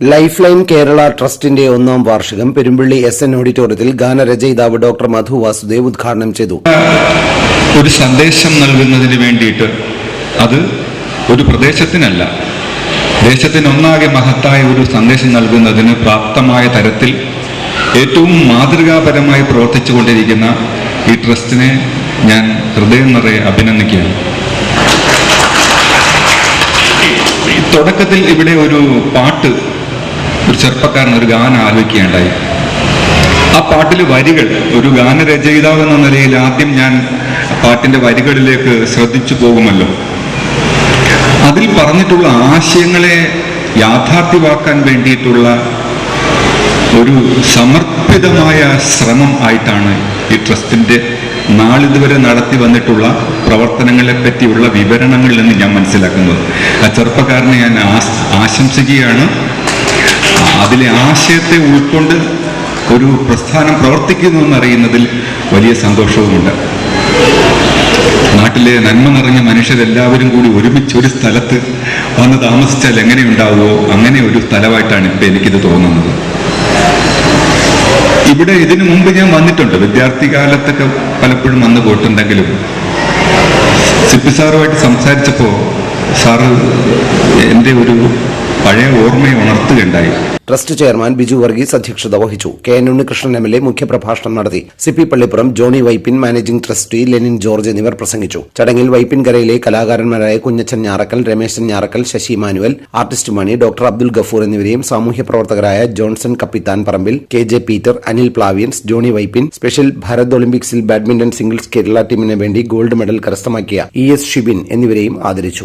Life line Kerala ട്രസ്റ്റിന്റെ ഒന്നാം വാർഷികം പെരുമ്പള്ളി എസ് എൻ ഓഡിറ്റോറിയത്തിൽ ഗാനരചയിതാവ് ഡോക്ടർ മധു വാസുദേവ് ഉദ്ഘാടനം ചെയ്തു. ഒരു സന്ദേശം നൽകുന്നതിന് വേണ്ടിയിട്ട് അത് ഒരു പ്രദേശത്തിനല്ല ദേശത്തിനൊന്നാകെ മഹത്തായ ഒരു സന്ദേശം നൽകുന്നതിന് പ്രാപ്തമായ തരത്തിൽ ഏറ്റവും മാതൃകാപരമായി പ്രവർത്തിച്ചുകൊണ്ടിരിക്കുന്ന ഈ ട്രസ്റ്റിനെ ഞാൻ ഹൃദയം നിറയെ അഭിനന്ദിക്കുകയാണ്. തുടക്കത്തിൽ ഇവിടെ ഒരു പാട്ട് ഒരു ചെറുപ്പക്കാരൻ ഒരു ഗാനം ആലോചിക്കുകയുണ്ടായി. ആ പാട്ടിലെ വരികൾ ഒരു ഗാനരചയിതാവ് എന്ന നിലയിൽ ആദ്യം ഞാൻ പാട്ടിന്റെ വരികളിലേക്ക് ശ്രദ്ധിച്ചു പോകുമല്ലോ. അതിൽ പറഞ്ഞിട്ടുള്ള ആശയങ്ങളെ യാഥാർത്ഥ്യമാക്കാൻ വേണ്ടിയിട്ടുള്ള ഒരു സമർപ്പിതമായ ശ്രമം ആയിട്ടാണ് ഈ ട്രസ്റ്റിന്റെ നാളിതുവരെ നടത്തി വന്നിട്ടുള്ള പ്രവർത്തനങ്ങളെ പറ്റിയുള്ള വിവരണങ്ങളിൽ നിന്ന് ഞാൻ മനസ്സിലാക്കുന്നത്. ആ ചെറുപ്പക്കാരനെ ഞാൻ ആശംസിക്കുകയാണ്. അതിലെ ആശയത്തെ ഉൾക്കൊണ്ട് ഒരു പ്രസ്ഥാനം പ്രവർത്തിക്കുന്നു എന്നറിയുന്നതിൽ വലിയ സന്തോഷവുമുണ്ട്. നാട്ടിലെ നന്മ നിറഞ്ഞ മനുഷ്യരെല്ലാവരും കൂടി ഒരുമിച്ച് ഒരു സ്ഥലത്ത് വന്ന് താമസിച്ചാൽ എങ്ങനെയുണ്ടാവുമോ അങ്ങനെ ഒരു സ്ഥലമായിട്ടാണ് ഇപ്പം എനിക്കിത് തോന്നുന്നത്. ഇവിടെ ഇതിനു മുമ്പ് ഞാൻ വന്നിട്ടുണ്ട്. വിദ്യാർത്ഥി കാലത്തൊക്കെ പലപ്പോഴും വന്നു പോയിട്ടുണ്ടെങ്കിലും സിപ്പി സാറുമായിട്ട് സംസാരിച്ചപ്പോൾ സാറ് ഉണർത്തുകയുണ്ടായി ട്രസ്റ്റ് ചെയർമാൻ ബിജു വർഗീസ് അധ്യക്ഷത വഹിച്ചു. K N Unnikrishnan M L A മുഖ്യപ്രഭാഷണം നടത്തി. C P Pallippuram Johny Vypin managing trustee Lenin George എന്നിവർ പ്രസംഗിച്ചു. ചടങ്ങിൽ വൈപ്പിൻകരയിലെ കലാകാരന്മാരായ Kunjachan Njarakkal Rameshan Njarakkal Sasi manual artist Mani doctor Abdul Gafoor എന്നിവരെയും സാമൂഹ്യ പ്രവർത്തകരായ Johnson Kappithan Parambil K J Peter Anil Plaviyans Johny Vypin special Bharat ഒളിമ്പിക്സിൽ ബാഡ്മിന്റൺ സിംഗിൾസ് കേരള ടീമിന് വേണ്ടി ഗോൾഡ് മെഡൽ കരസ്ഥമാക്കിയ ഇ എസ് ഷിബിൻ എന്നിവരെയും ആദരിച്ചു.